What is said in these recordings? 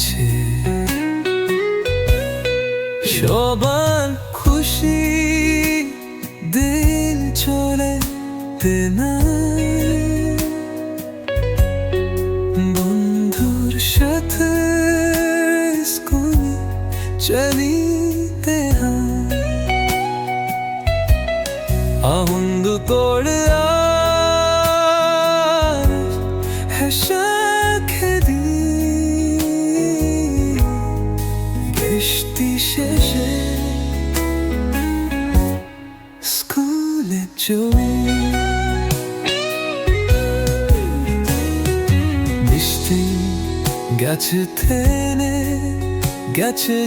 আছে। সবার খুশি দিল চলে বন্ধুর সাথে স্কুলে চলিতে চলে বৃষ্টি গেছে থেনে গেছে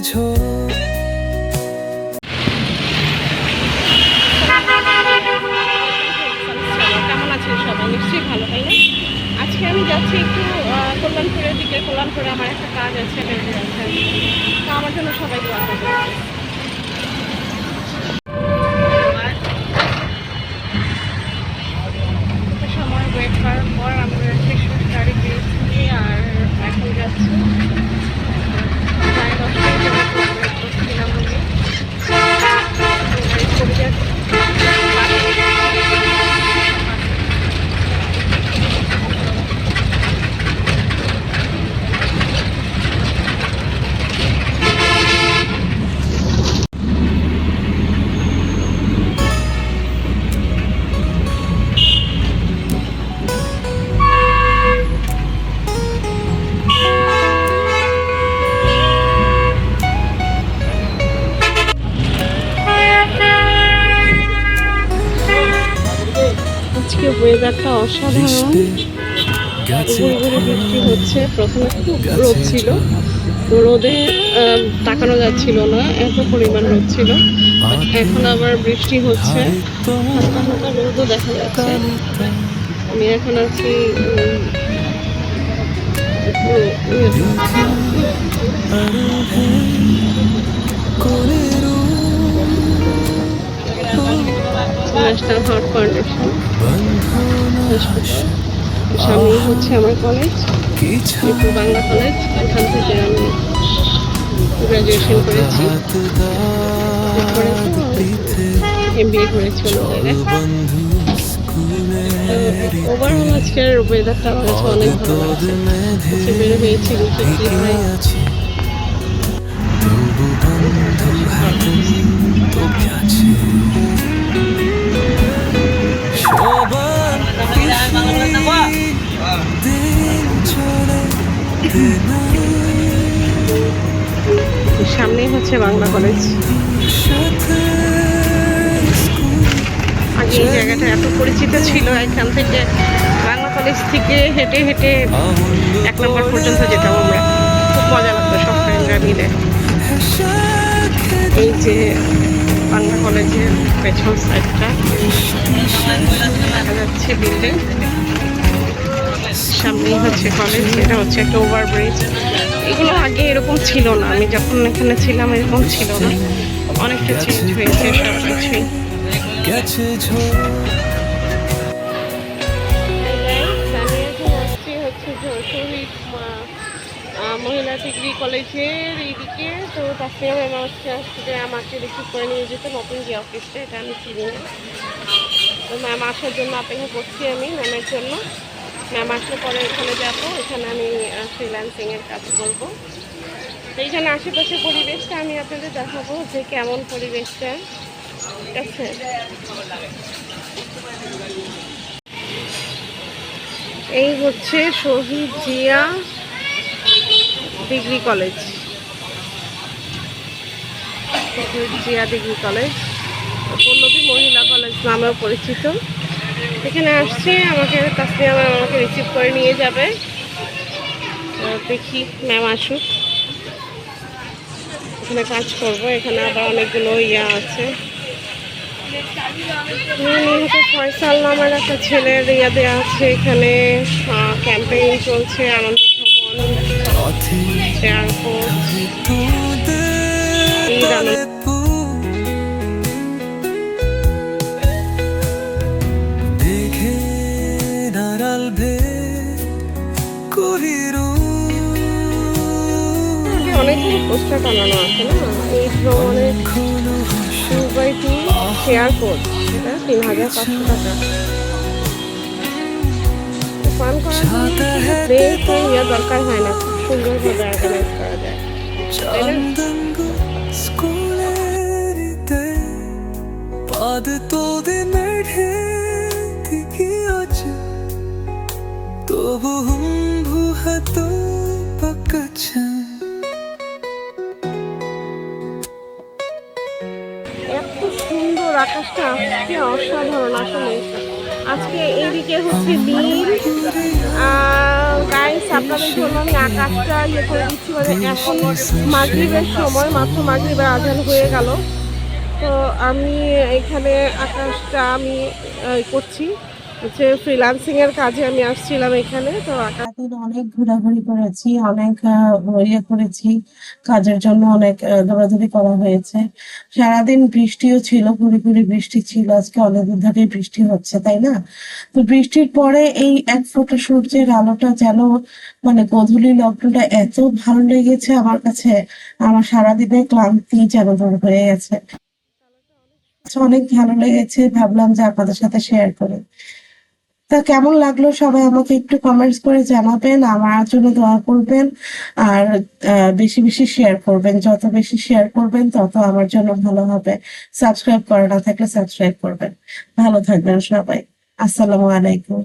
সবাই নিশ্চয়ই ভালো তাই আজকে আমি যাচ্ছি একটু কল্যাণপুরের দিকে কল্যাণপুরে আমার একটা কাজ আছে তো আমার জন্য সবাই দোয়া করবে আজকে ওয়েদারটা অসাধারণ। গুড়ি গুড়ি বৃষ্টি হচ্ছে প্রথমে খুব রোদ ছিল। রোদে তাকানো যাচ্ছিল না এত পরিমাণ রোদ ছিল। এখন আবার বৃষ্টি হচ্ছে। হালকা হালকা রোদও দেখা যাচ্ছে। আমি এখন আছি ন্যাশনাল হার্ট ফাউন্ডেশন সামনেই হচ্ছে আমার কলেজ মিরপুর বাংলা কলেজ এখান থেকে আমি গ্র্যাজুয়েশন করেছি। এমবিএ করেছি অন্য জায়গায়। ওভারঅল আজকের ওয়েদারটা আমার কাছে অনেক ভালো লাগছে। বের হয়েছি তবু বন্ধু তোকে আছে সামনেই হচ্ছে বাংলা কলেজ। আগে এই জায়গাটা এত পরিচিত ছিল এখান থেকে বাংলা কলেজ থেকে হেঁটে হেঁটে এক নম্বর পর্যন্ত যেতাম আমরা। খুব মজা লাগতো সব ফ্রেন্ডরা মিলে। এই যে বাংলা কলেজের পেছন সাইডটা দেখা যাচ্ছে বিল্ডিং সামনেই হচ্ছে কলেজ এটা হচ্ছে একটা ওভারব্রিজ এগুলো আগে এরকম ছিল না আমি যখন এখানে ছিলাম এরকম ছিল না। অনেকটা চেঞ্জ হয়েছে সব কিছুই মহিলা ডিগ্রি কলেজের এইদিকে। তো তাকে হচ্ছে আসলে আমাকে রিসিভ করে নিয়ে যেতে নতুন যে অফিসটা এটা আমি চিনি না। তো ম্যাম আসার জন্য অপেক্ষা করছি আমি ম্যামের জন্য। ম্যাম আসলে পরে এখানে যাব, এখানে আমি ফ্রিল্যান্সিংয়ের কাজ করব। এইখানে আশেপাশে পরিবেশটা আমি আপনাদের দেখাবো যে কেমন পরিবেশটা। ঠিক আছে? এই হচ্ছে Shaheed Zia degree college. Shaheed Zia degree college. Pallabi Mohila college নামেও পরিচিত। এখানে আসছে আমাকে তাসলিয়া ম্যাম আমাকে রিসিভ করে নিয়ে যাবে। দেখি ম্যাম আসুক। এখানে কাজ করব এখানে আবার অনেকগুলো ইয়া আছে। নিহত ফয়সাল নামের একটা ছেলের ইয়া দেওয়া আছে এখানে। ক্যাম্পেইন চলছে আনন্দ ভ্রমণ এয়ারপোর্ট পোস্টার টানানো আছে না? এই ভ্রমণে two by two share code সেটা তিন হাজার পাঁচশো টাকা। ফান করার জন্য দরকার হয় না খুব সুন্দরভাবে অর্গানাইজ করা যায়। তোদের মেঢে থেকে আছে। তবু হুম ভুহ তো পকছা। আজকে অসাধারণ, আসলে। আজকে এইদিকে হচ্ছে দিন গাইস আপনাদের জন্য আমি আকাশটা ইয়ে করে দিচ্ছি মানে এখন মাগরীবের সময়, মাত্র মাগরীবের আজান হয়ে গেল। তো আমি এখানে আকাশটা আমি করছি। হচ্ছে ফ্রিলান্সিং এর কাজে আমি আসছিলাম এখানে, তো সারাদিন অনেক ঘোরাঘুরি করেছি, অনেক ইয়ে করেছি, কাজের জন্য অনেক দৌড়াদৌড়ি করা হয়েছে। সারাদিন বৃষ্টিও ছিল ঘুরি বৃষ্টি ছিল, আজকে অনেকদিন ধরে বৃষ্টি হচ্ছে, তাই না? তো বৃষ্টির পরে এই এক ফোঁটা সূর্যের আলোটা যেন মানে গোধূলি লগ্নটা এত ভালো লেগেছে আমার কাছে, আমার সারাদিনের ক্লান্তি যেন দূর হয়ে গেছে। অনেক ভালো লেগেছে, ভাবলাম যে আপনাদের সাথে শেয়ার করি। তা কেমন লাগল? সবাই আমাকে একটু কমেন্টস করে জানাবেন, আমার জন্য দোয়া করবেন, আর বেশি বেশি শেয়ার করবেন। যত বেশি শেয়ার করবেন, তত আমার জন্য ভালো হবে। সাবস্ক্রাইব করা না থাকলে সাবস্ক্রাইব করবেন। ভালো থাকবেন সবাই। আসসালামু আলাইকুম।